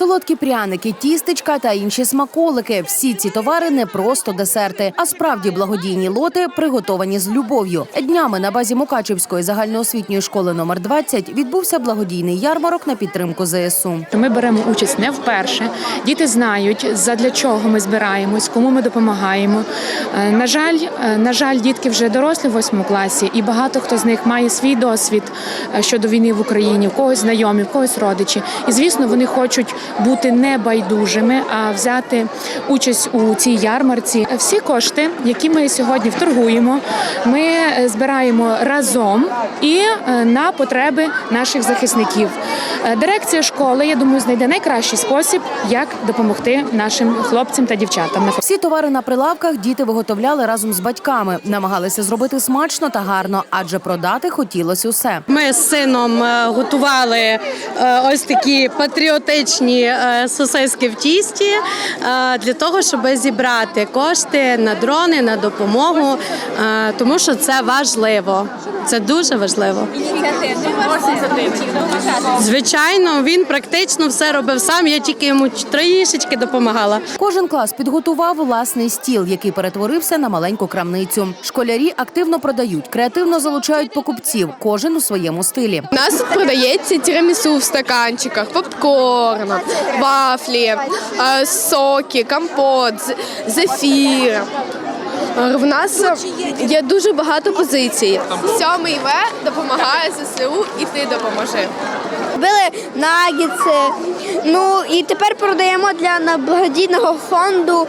Солодкі пряники, тістечка та інші смаколики. Всі ці товари не просто десерти, а справді благодійні лоти, приготовані з любов'ю. Днями на базі Мукачівської загальноосвітньої школи номер 20 відбувся благодійний ярмарок на підтримку ЗСУ. Ми беремо участь не вперше. Діти знають, задля чого ми збираємось, кому ми допомагаємо. Е, На жаль, е, на жаль, дітки вже дорослі в восьмому класі, і багато хто з них має свій досвід е, щодо війни в Україні, в когось знайомі, в когось родичі. І звісно, вони хочуть бути не байдужими, а взяти участь у цій ярмарці. Всі кошти, які ми сьогодні вторгуємо, ми е, збираємо разом і е, на потреби наших захисників. Е, Дирекція школи, я думаю, знайде найкращий спосіб, як допомогти нашим хлопцям та дівчатам. Всі товари на прилавках діти виготовляли разом з батьками, намагалися зробити смачно та гарно, адже продати хотілося усе. Ми з сином готували ось такі патріотичні е, сосиски в тісті е, для того, щоб зібрати кошти на дрони, на допомогу, е, тому що це важливо. Це дуже важливо. Звичайно, він практично все робив сам. Я тільки йому трішечки допомагала. Кожен клас підготував власний стіл, який перетворився на маленьку крамницю. Школярі активно продають, креативно залучають покупців, кожен у своєму стилі. У нас тут продається тірамісу в стаканчиках, попкорн, вафлі, е, соки, компот, зефір. Е, В нас є дуже багато позицій. Сьомий В допомагає ЗСУ і ти допоможи. Били нагіци, Ну і тепер продаємо для благодійного фонду,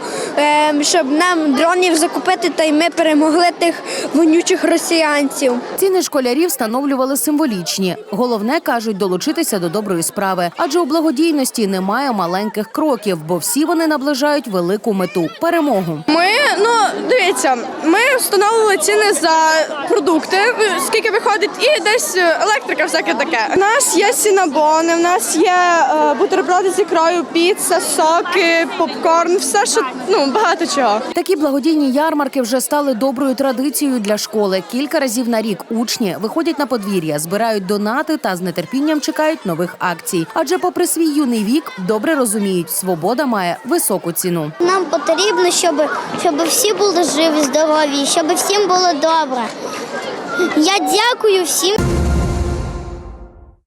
щоб нам дронів закупити, та й ми перемогли тих вонючих росіянців. Ціни школярів встановлювали символічні. Головне кажуть долучитися до доброї справи, адже у благодійності немає маленьких кроків, бо всі вони наближають велику мету перемогу. Ми ну дивіться, ми встановили ціни за продукти, скільки виходить, і десь електрика, всяке таке. У нас є сінабони, у нас є е, бутерброди з ікрою, піца, соки, попкорн, все що ну багато чого. Такі благодійні ярмарки вже стали доброю традицією для школи. Кілька разів на рік учні виходять на подвір'я, збирають донати та з нетерпінням чекають нових акцій. Адже, попри свій юний вік, добре розуміють, свобода має високу ціну. Нам потрібно, щоб, щоб всі були живі, здорові, щоб всім було добре. Я дякую всім.